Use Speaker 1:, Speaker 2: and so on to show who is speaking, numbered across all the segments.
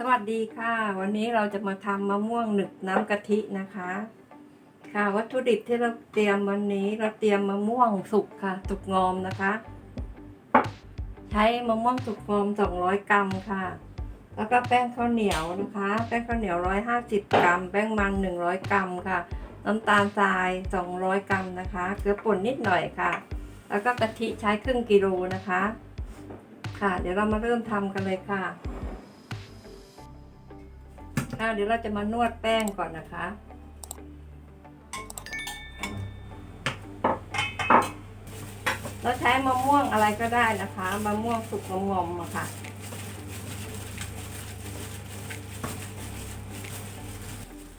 Speaker 1: สวัสดีค่ะ วันนี้เราจะมาทำมะม่วงหนึบน้ำกะทินะคะ ค่ะ วัตถุดิบที่เราเตรียมวันนี้เราเตรียมมะม่วงสุกค่ะ สุกงอมนะคะ ใช้มะม่วงสุกงอม 200 กรัมค่ะ แล้วก็แป้งข้าวเหนียวนะคะ แป้งข้าวเหนียว 150 กรัม แป้งมัน 100 กรัมค่ะ น้ำตาลทราย 200 กรัมนะคะ เกลือป่นนิดหน่อยค่ะ แล้วก็กะทิใช้ครึ่งกิโลนะคะ ค่ะ เดี๋ยวเรามาเริ่มทำกันเลยค่ะ ค่ะเดี๋ยวเราจะมานวดแป้งก่อนนะคะ เราใช้มะม่วงอะไรก็ได้นะคะมะม่วงสุกมะม่วงอะค่ะ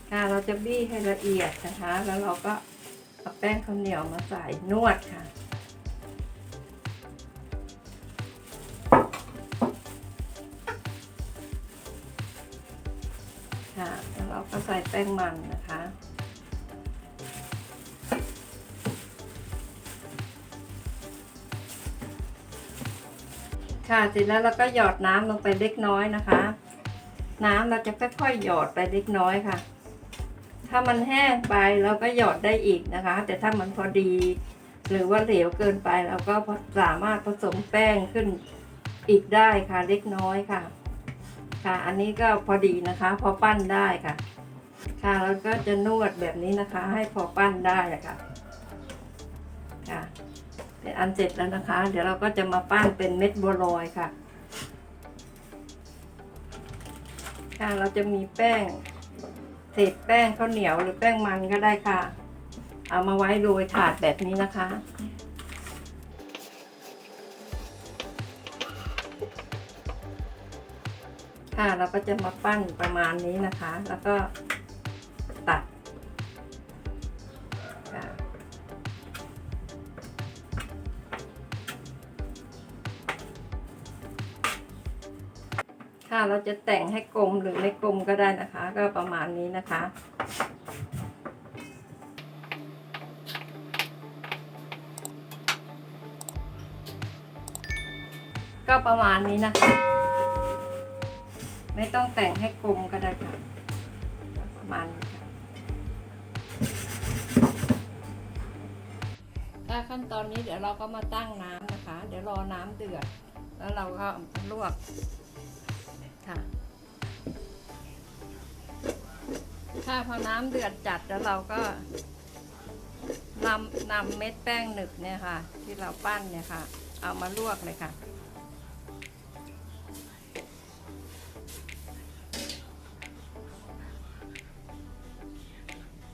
Speaker 1: ค่ะเราจะบี้ให้ละเอียดนะคะ แล้วเราก็เอาแป้งข้าวเหนียวมาใส่นวดค่ะ ส่แป้งมันนะคะ ค่ะเสร็จแล้วเราก็หยอดน้ำลงไปเล็กน้อยนะคะ น้ำเราจะค่อยๆหยอดไปเล็กน้อยค่ะ ถ้ามันแห้งไปเราก็หยอดได้อีกนะคะ แต่ถ้ามันพอดี หรือว่าเหลวเกินไปเราก็สามารถผสมแป้งขึ้นอีกได้ค่ะเล็กน้อยค่ะค่ะ อันนี้ก็พอดีนะคะ พอปั้นได้ค่ะ ค่ะแล้วก็จะนวดแบบนี้นะคะ ให้พอปั้นได้ะค่ะค่ะเป็นอันเสร็จแล้วนะคะ เดี๋ยวเราก็จะมาปั้นเป็นเม็ดบัวลอยค่ะ ค่ะเราจะมีแป้งเศษแป้งข้าวเหนียวหรือแป้งมันก็ได้ค่ะ เอามาไว้โรยถาดแบบนี้นะคะค่ะเราก็จะมาปั้นประมาณนี้นะคะ แล้วก็ ค่ะเราจะแต่งให้กลมหรือไม่กลมก็ได้นะคะ ก็ประมาณนี้นะคะ ก็ประมาณนี้นะคะ ไม่ต้องแต่งให้กลมก็ได้ค่ะ ประมาณนี้ค่ะถ้าขั้นตอนนี้เดี๋ยวเราก็มาตั้งน้ำนะคะ เดี๋ยวรอน้ำเดือด แล้วเราก็ลวก ถ้าพอน้ำเดือดจัดแล้วเราก็นำนำเม็ดแป้งหนึบเนี่ยค่ะ ที่เราปั้นเนี่ยค่ะ เอามาลวกเลยค่ะ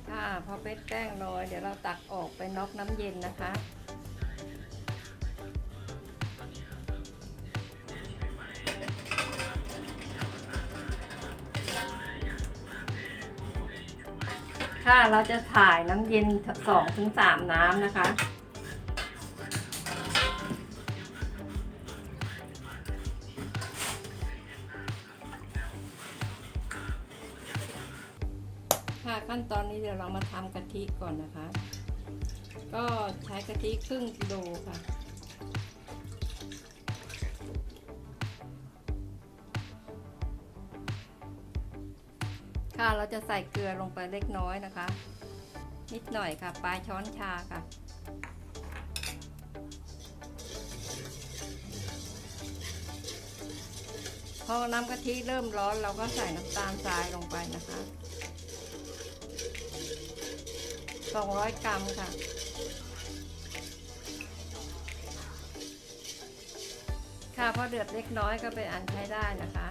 Speaker 1: ค่ะพอเป็ดแป้งลอยเดี๋ยวเราตักออกไปน็อกน้ำเย็นนะคะ ค่ะเราจะถ่ายน้ำเย็นสองถึงสามน้ำนะคะ ค่ะขั้นตอนนี้เดี๋ยวเรามาทำกะทิก่อนนะคะ ก็ใช้กะทิครึ่งกิโลค่ะ ค่ะเราจะใส่เกลือลงไปเล็กน้อยนะคะ นิดหน่อยค่ะ ปลายช้อนชาค่ะ พอน้ำกะทิเริ่มร้อนเราก็ใส่น้ำตาลทรายลงไปนะคะ 200 กรัมค่ะค่ะพอเดือดเล็กน้อยก็เป็นอันใช้ได้นะคะ